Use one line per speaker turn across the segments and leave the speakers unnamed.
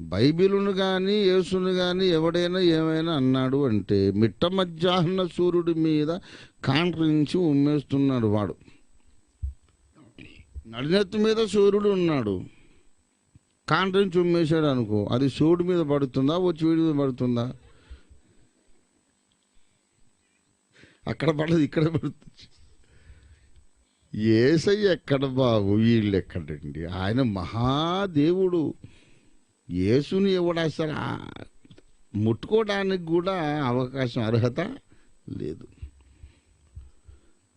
బైబిలును కానీ యేసును కానీ ఎవడైనా ఏమైనా అన్నాడు అంటే మిట్ట మధ్యాహ్న సూర్యుడి మీద కాంట్రించి ఉమ్మేస్తున్నాడు వాడు. నడినెత్తు మీద సూర్యుడు ఉన్నాడు. కాంట్రించి ఉమ్మేశాడు అనుకో అది సూర్యుడి మీద పడుతుందా వచ్చి వీడి మీద పడుతుందా? అక్కడ పడదు ఇక్కడ పడుతుంది ఏసయ్య ఎక్కడ బాబు? వీళ్ళు ఎక్కడండి? ఆయన మహాదేవుడు. యేసుని ఎవడు అసలు ముట్టుకోవడానికి కూడా అవకాశం అర్హత లేదు.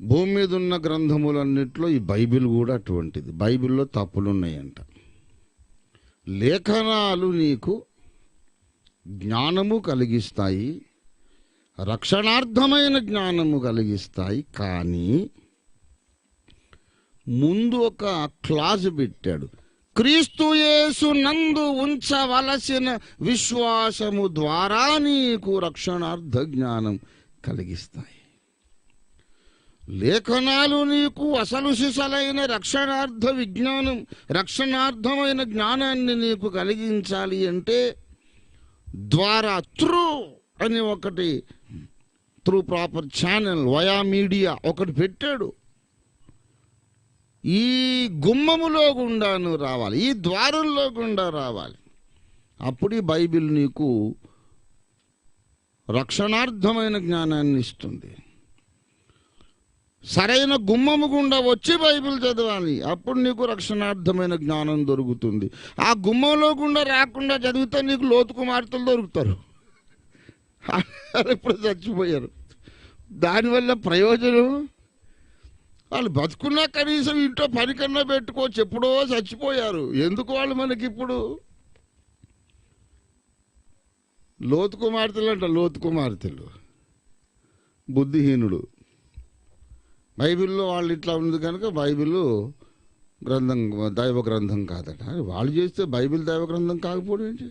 భూమి మీద ఉన్న గ్రంథములన్నింటిలో ఈ బైబిల్ కూడా అటువంటిది. బైబిల్లో తప్పులు ఉన్నాయంట. లేఖనాలు నీకు జ్ఞానము కలిగిస్తాయి రక్షణార్థమైన జ్ఞానము కలిగిస్తాయి కానీ ముందు ఒక క్లాజ్ పెట్టాడు. క్రీస్తు యేసు నందు ఉంచవలసిన విశ్వాసము ద్వారా నీకు రక్షణార్థ జ్ఞానం కలిగిస్తాయి. లేఖనాలు నీకు అసలు సిసలైన రక్షణార్థ విజ్ఞానం రక్షణార్థమైన జ్ఞానాన్ని నీకు కలిగించాలి అంటే ద్వారా త్రూ అని ఒకటి through proper channel via media ఒకటి పెట్టాడు. ఈ గుమ్మములో గుండాను రావాలి ఈ ద్వారంలో గుండా రావాలి. అప్పుడు ఈ బైబిల్ నీకు రక్షణార్థమైన జ్ఞానాన్ని ఇస్తుంది. సరైన గుమ్మము గుండా వచ్చి బైబిల్ చదవాలి అప్పుడు నీకు రక్షణార్థమైన జ్ఞానం దొరుకుతుంది. ఆ గుమ్మంలో గుండా రాకుండా చదివితే నీకు లోతు కుమార్తెలు దొరుకుతారు. ఇప్పుడు చచ్చిపోయారు. దానివల్ల ప్రయోజనం? వాళ్ళు బతుకున్నా కనీసం ఇంట్లో పని కన్నా పెట్టుకోవచ్చు ఎప్పుడో చచ్చిపోయారు. ఎందుకు వాళ్ళు మనకి ఇప్పుడు? లోతు కుమార్తెలు అంట లోతు కుమార్తెలు. బుద్ధిహీనుడు. బైబిల్లో వాళ్ళు ఇట్లా ఉంది కనుక బైబిల్ గ్రంథం దైవ గ్రంథం కాదట. వాళ్ళు చేస్తే బైబిల్ దైవ గ్రంథం కాకపోవడం ఏంటి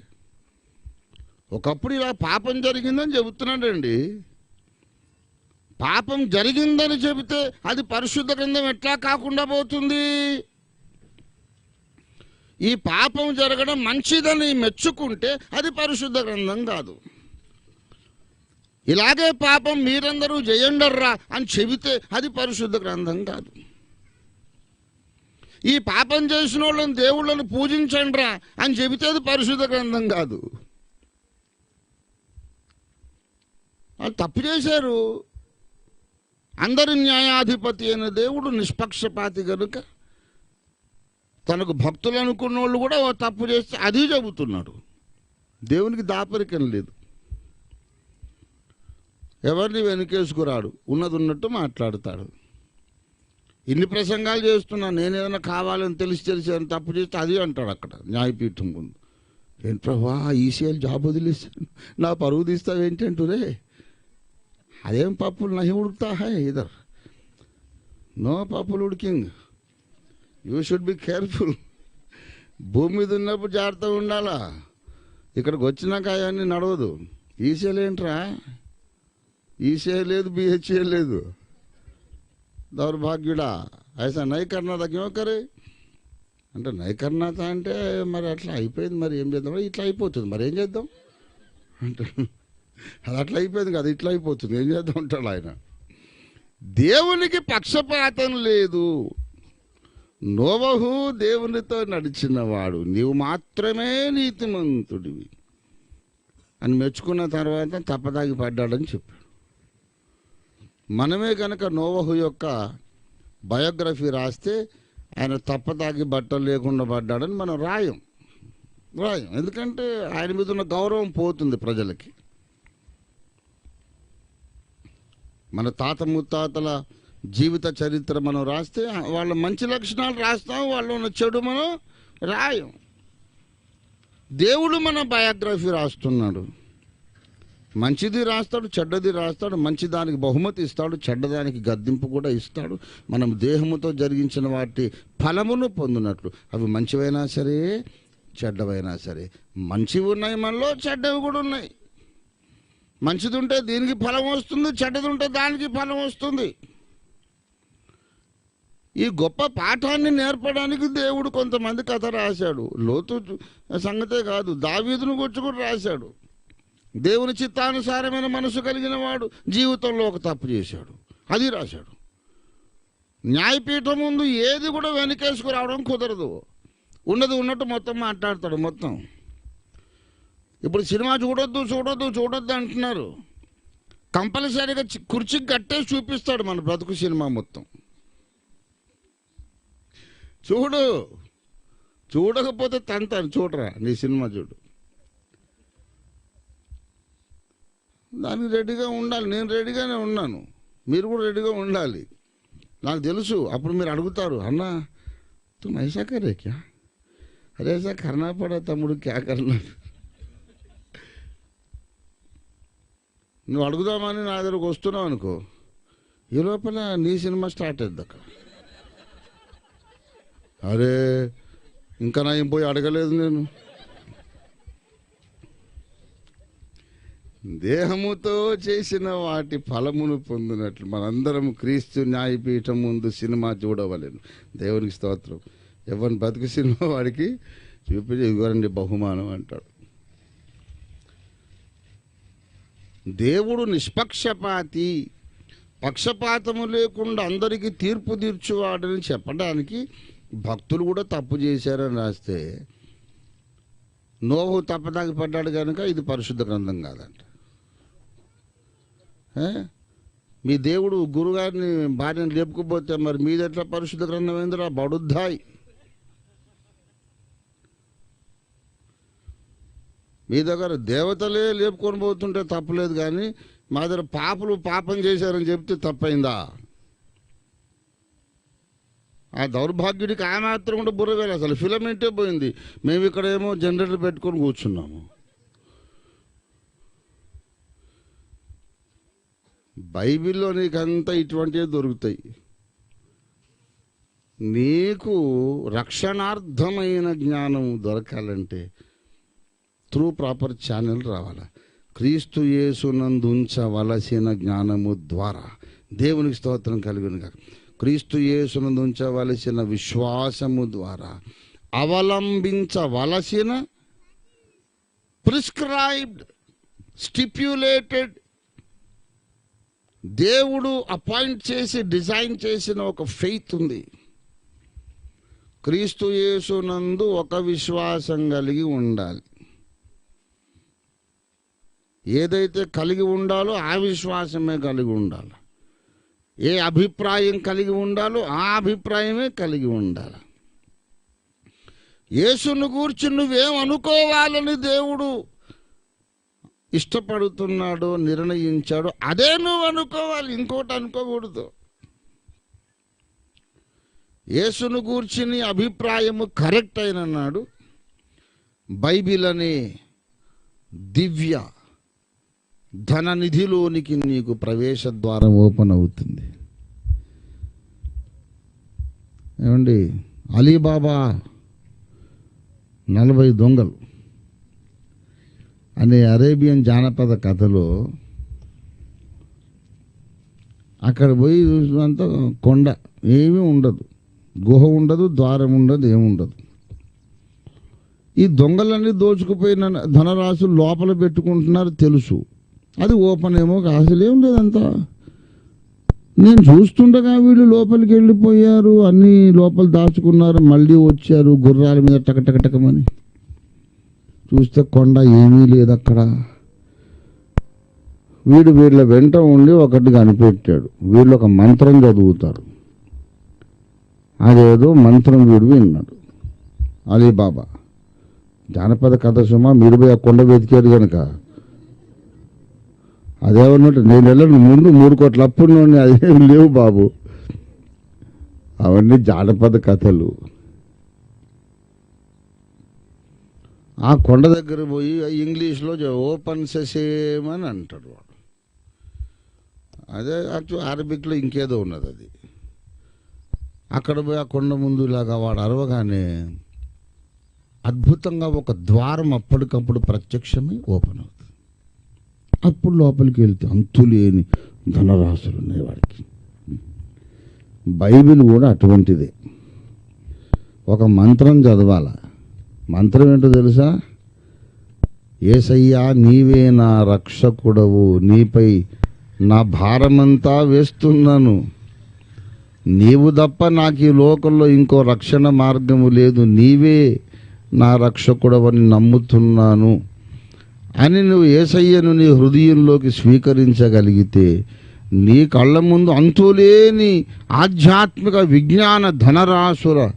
ఒకప్పుడు ఇలా పాపం జరిగిందని చెబుతున్నాడండి. పాపం జరిగిందని చెబితే అది పరిశుద్ధ గ్రంథం ఎట్లా కాకుండా పోతుంది? ఈ పాపం జరగడం మంచిదని మెచ్చుకుంటే అది పరిశుద్ధ గ్రంథం కాదు. ఇలాగే పాపం మీరందరూ చేయండర్రా అని చెబితే అది పరిశుద్ధ గ్రంథం కాదు. ఈ పాపం చేసిన వాళ్ళని దేవుళ్ళని పూజించండిరా అని చెబితే అది పరిశుద్ధ గ్రంథం కాదు. వాళ్ళు తప్పు చేశారు. అందరి న్యాయాధిపతి అయిన దేవుడు నిష్పక్షపాతి కనుక తనకు భక్తులు అనుకున్న వాళ్ళు కూడా తప్పు చేస్తే అది చెబుతున్నాడు. దేవునికి దాపరికం లేదు. ఎవరిని వెనుకేసుకురాడు? ఉన్నది ఉన్నట్టు మాట్లాడతాడు. ఇన్ని ప్రసంగాలు చేస్తున్నా నేను ఏదైనా కావాలని తెలిసి తెలిసి అని తప్పు చేస్తే అది అంటాడు అక్కడ న్యాయపీఠం ముందు. ఏంటి ప్రభా ఈసీఎల్ జాబ్ వదిలేసాను నా పరువు తీస్తావేంటంటురే? అదేం పప్పులు నహి ఉడుకుతా హాయ్ ఇదర్? నో పప్పులు ఉడికింగ్. You should be careful. భూమి మీద ఉన్నప్పుడు జాగ్రత్తగా ఉండాలా? ఇక్కడికి వచ్చినాక అవన్నీ నడవదు. ఈసీఎల్ ఏంట్రా ఈసీఏ లేదు బిహెచ్ఏ లేదు. దౌర్భాగ్యుడా. ఐసా నై కర్ణాటక కరే అంటే నై అంటే మరి అట్లా అయిపోయింది మరి ఏం చేద్దాం? ఇట్లా అయిపోతుంది. మరి ఏం చేద్దాం? అంటే అది అట్లా అయిపోయింది కదా ఇట్లా అయిపోతుంది. ఏం చేద్దాం ఉంటాడు ఆయన. దేవునికి పక్షపాతం లేదు. నోవహు దేవునితో నడిచినవాడు. నీవు మాత్రమే నీతిమంతుడివి. అని మెచ్చుకున్న తర్వాత తప్పదాగి పడ్డాడని చెప్పాడు. మనమే కనుక నోవహు యొక్క బయోగ్రఫీ రాస్తే ఆయన తప్పదాగి బట్టలు లేకుండా పడ్డాడని మనం రాయం. రాయం. ఎందుకంటే ఆయన మీద ఉన్న గౌరవం పోతుంది ప్రజలకి. మన తాత ముత్తాతల జీవిత చరిత్ర మనం రాస్తే వాళ్ళ మంచి లక్షణాలు రాస్తాం వాళ్ళు ఉన్న చెడు మనం రాయం. దేవుడు మన బయోగ్రఫీ రాస్తున్నాడు. మంచిది రాస్తాడు చెడ్డది రాస్తాడు మంచి దానికి బహుమతి ఇస్తాడు చెడ్డదానికి గద్దింపు కూడా ఇస్తాడు. మనం దేహముతో జరిగించిన వాటి ఫలమును పొందినట్లు. అవి మంచివైనా సరే చెడ్డవైనా సరే. మంచివి ఉన్నాయి మనలో చెడ్డవి కూడా ఉన్నాయి. మంచిది ఉంటే దీనికి ఫలం వస్తుంది చెడ్డది ఉంటే దానికి ఫలం వస్తుంది. ఈ గొప్ప పాఠాన్ని నేర్పడానికి దేవుడు కొంతమంది కథ రాశాడు. లోతు సంగతే కాదు దావీదును గుర్చి కూడా రాశాడు. దేవుని చిత్తానుసారమైన మనసు కలిగిన వాడు జీవితంలో ఒక తప్పు చేశాడు. అది రాశాడు. న్యాయపీఠం ముందు ఏది కూడా వెనకేసుకు రావడం కుదరదు. ఉన్నది ఉన్నట్టు మొత్తం మాట్లాడతాడు మొత్తం. ఇప్పుడు సినిమా చూడొద్దు చూడొద్దు చూడొద్దు అంటున్నారు. కంపల్సరీగా కుర్చీకి కట్టే చూపిస్తాడు మన బ్రతుకు సినిమా మొత్తం. చూడు చూడకపోతే తంతాను చూడరా నీ సినిమా చూడు. దానికి రెడీగా ఉండాలి నేను రెడీగానే ఉన్నాను. మీరు కూడా రెడీగా ఉండాలి. నాకు తెలుసు అప్పుడు మీరు అడుగుతారు అన్నా తు నైసా రేఖ్యా అరే సార్ కర్ణాపడ తమ్ముడు క్యా కర్ణాడు నువ్వు అడుగుదామని నా దగ్గరకు వస్తున్నావు అనుకో ఈ లోపల నీ సినిమా స్టార్ట్ అయింది అక్కడ. అరే ఇంకా నా ఏం పోయి అడగలేదు నేను. దేహముతో చేసిన వాటి ఫలమును పొందినట్లు మనందరం క్రీస్తు న్యాయపీఠం ముందు సినిమా చూడవలేను. దేవునికి స్తోత్రం. ఎవరిని బతుకు సినిమా వాడికి చూపించి ఇవ్వరండి బహుమానం అంటాడు. దేవుడు నిష్పక్షపాతి పక్షపాతము లేకుండా అందరికీ తీర్పు తీర్చువాడని చెప్పడానికి భక్తులు కూడా తప్పు చేశారని రాస్తే నోవు తప్పదాకి పడ్డాడు కనుక ఇది పరిశుద్ధ గ్రంథం కాదంట. మీ దేవుడు గురుగారిని భార్యను లేపుకుపోతే మరి మీదెట్లా పరిశుద్ధ గ్రంథం ఏందిరా? బడుద్దాయి మీ దగ్గర దేవతలే లేపుకొని పోతుంటే తప్పలేదు కానీ మా దగ్గర పాపలు పాపం చేశారని చెప్తే తప్పైందా? ఆ దౌర్భాగ్యుడికి ఆ మాత్రం కూడా బుర్రవేలు అసలు ఫిలమెంటే పోయింది. మేము ఇక్కడేమో జనరేటర్ పెట్టుకొని కూర్చున్నాము. బైబిల్లో నీకంతా ఇటువంటివే దొరుకుతాయి. నీకు రక్షణార్థమైన జ్ఞానం దొరకాలంటే త్రూ ప్రాపర్ ఛానల్ రావాలి? క్రీస్తు యేసునందు ఉంచవలసిన జ్ఞానము ద్వారా దేవునికి స్తోత్రం కలిగిన క్రీస్తు యేసునందు ఉంచవలసిన విశ్వాసము ద్వారా అవలంబించవలసిన ప్రిస్క్రైబ్డ్ స్టిప్యులేటెడ్ దేవుడు అపాయింట్ చేసి డిజైన్ చేసిన ఒక ఫెయిత్ ఉంది. క్రీస్తు యేసునందు ఒక విశ్వాసం కలిగి ఉండాలి. ఏదైతే కలిగి ఉండాలో ఆ విశ్వాసమే కలిగి ఉండాలి. ఏ అభిప్రాయం కలిగి ఉండాలో ఆ అభిప్రాయమే కలిగి ఉండాలి. యేసును గూర్చి నువ్వేం అనుకోవాలని దేవుడు ఇష్టపడుతున్నాడో నిర్ణయించాడో అదే నువ్వు అనుకోవాలి. ఇంకోటి అనుకోకూడదు. యేసును గూర్చి నీ అభిప్రాయము కరెక్ట్ అయినన్నాడు బైబిల్ అనే దివ్య ధన నిధిలోనికి నీకు ప్రవేశ ద్వారం ఓపెన్ అవుతుంది. ఏమండి? అలీబాబా నలభై దొంగలు. అనే అరేబియన్ జానపద కథలో అక్కడ పోయి చూసినంత కొండ ఏమీ ఉండదు. గుహ ఉండదు ద్వారం ఉండదు ఏముండదు ఈ దొంగలన్నీ దోచుకుపోయిన ధనరాశులు లోపల పెట్టుకుంటున్నారు తెలుసు. అది ఓపెన్ ఏమో అసలేం లేదంతా నేను చూస్తుండగా వీళ్ళు లోపలికి వెళ్ళిపోయారు అన్నీ లోపల దాచుకున్నారు మళ్ళీ వచ్చారు గుర్రాల మీద టకటకటకమని. చూస్తే కొండ ఏమీ లేదు అక్కడ వీడు వీళ్ళ వెంట ఉండి ఒకటి కనిపెట్టాడు. వీళ్ళు ఒక మంత్రం చదువుతారు. అదేదో మంత్రం వీడు విన్నాడు. అలీబాబా జానపద కథ సుమ మీరు పోయి ఆ కొండ వెతికారు కనుక అదేమన్నట్టు నేను వెళ్ళను. ముందు మూడు కోట్ల అప్పుడు అదేం లేవు బాబు. అవన్నీ జానపద కథలు. ఆ కొండ దగ్గర పోయి ఇంగ్లీష్లో ఓపెన్ సెసేమ్ అని అంటాడు వాడు. అదే అటు అరబిక్లో ఇంకేదో ఉన్నది అది. అక్కడ పోయి ఆ కొండ ముందు ఇలాగా వాడు అరవగానే అద్భుతంగా ఒక ద్వారం అప్పటికప్పుడు ప్రత్యక్షమై ఓపెన్ అవుతుంది. అప్పుడు లోపలికి వెళ్తే అంతులేని ధనరాశులు ఉన్నాయి వాడికి. బైబిల్ కూడా అటువంటిదే. ఒక మంత్రం చదవాల. మంత్రం ఏంటో తెలుసా? ఏసయ్యా నీవే నా రక్షకుడవు నీపై నా భారమంతా వేస్తున్నాను. నీవు తప్ప నాకు ఈ లోకంలో ఇంకో రక్షణ మార్గము లేదు. నీవే నా రక్షకుడవని నమ్ముతున్నాను. అని నువ్వు ఏసయ్యను నీ హృదయంలోకి స్వీకరించగలిగితే నీ కళ్ళ ముందు అంతులేని ఆధ్యాత్మిక విజ్ఞాన ధనరాశుల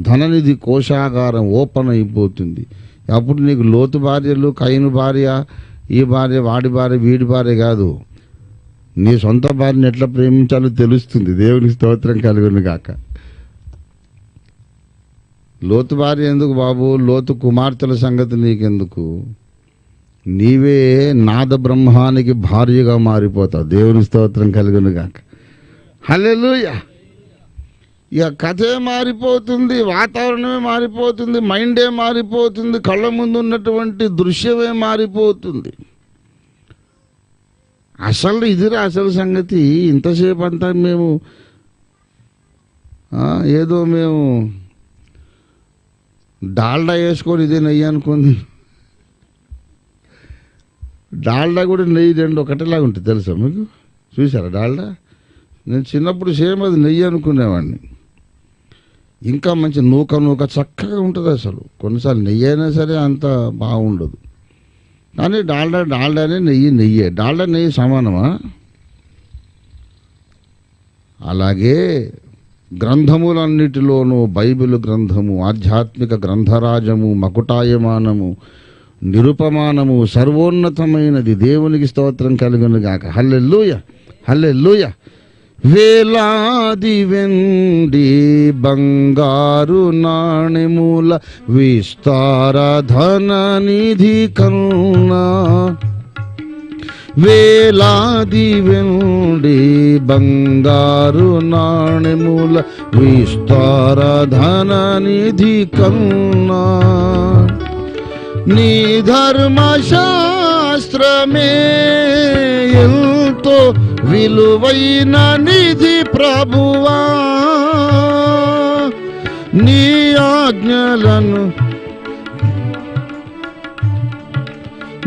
ధననిధి కోశాగారం ఓపెన్ అయిపోతుంది. అప్పుడు నీకు లోతు భార్యలు కైను భార్య ఈ భార్య వాడి భార్య వీడి భార్య కాదు. నీ సొంత భార్యని ఎట్లా ప్రేమించాలో తెలుస్తుంది. దేవునికి స్తోత్రం కలుగును కాక లోతు భార్య ఎందుకు బాబు? లోతు కుమార్తెల సంగతి నీకెందుకు? నీవే నాద బ్రహ్మానికి భార్యగా మారిపోతావు. దేవుని స్తోత్రం కలుగును గాక. హల్లెలూయా. ఇక కథే మారిపోతుంది వాతావరణమే మారిపోతుంది మైండే మారిపోతుంది కళ్ళ ముందు ఉన్నటువంటి దృశ్యమే మారిపోతుంది. అసలు ఇదిరా అసలు సంగతి? ఇంతసేపు అంతా మేము ఏదో మేము డాల్డా వేసుకొని ఇదే నెయ్యి అనుకుంది. డాల్డా కూడా నెయ్యి రెండు ఒకటేలాగా ఉంటుంది తెలుసా మీకు? చూసారా డాల్డా? నేను చిన్నప్పుడు సేమ్ అది నెయ్యి అనుకునేవాడిని. ఇంకా మంచి నూక నూక చక్కగా ఉంటుంది అసలు. కొన్నిసార్లు నెయ్యి అయినా సరే అంత బాగుండదు. కానీ డాల్డా డాల్డానే నెయ్యి నెయ్యే. డాల్డా నెయ్యి సమానమా? అలాగే గ్రంథములన్నిటిలోనూ బైబిల్ గ్రంథము ఆధ్యాత్మిక గ్రంథరాజము మకుటాయమానము నిరుపమానము సర్వోన్నతమైనది. దేవునికి స్తోత్రం కలుగును గాక. హల్లెల్లుయ హల్లెలూయ! వేలాది వెండి బంగారు నాణ్యముల విస్తార ధన నిధి కన్నా వేలాది వెండి బంగారు నాణ్యముల విస్తార ధన నిధి కన్నా నీ ధర్మశాస్త్రమే ఎంతో విలువైన నిధి ప్రభువా. నీ ఆజ్ఞలను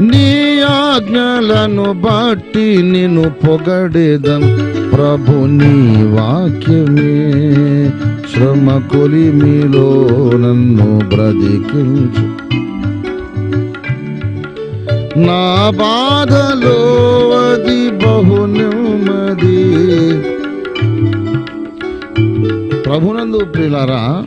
నీ ఆజ్ఞలను బట్టి నిన్ను పొగడేదం ప్రభు నీ వాక్యమే. శ్రమ కొలిమిలో నన్ను బ్రతికించు. నా బాధలో అది బహు నెమ్మది. ప్రభునందు ప్రియులారా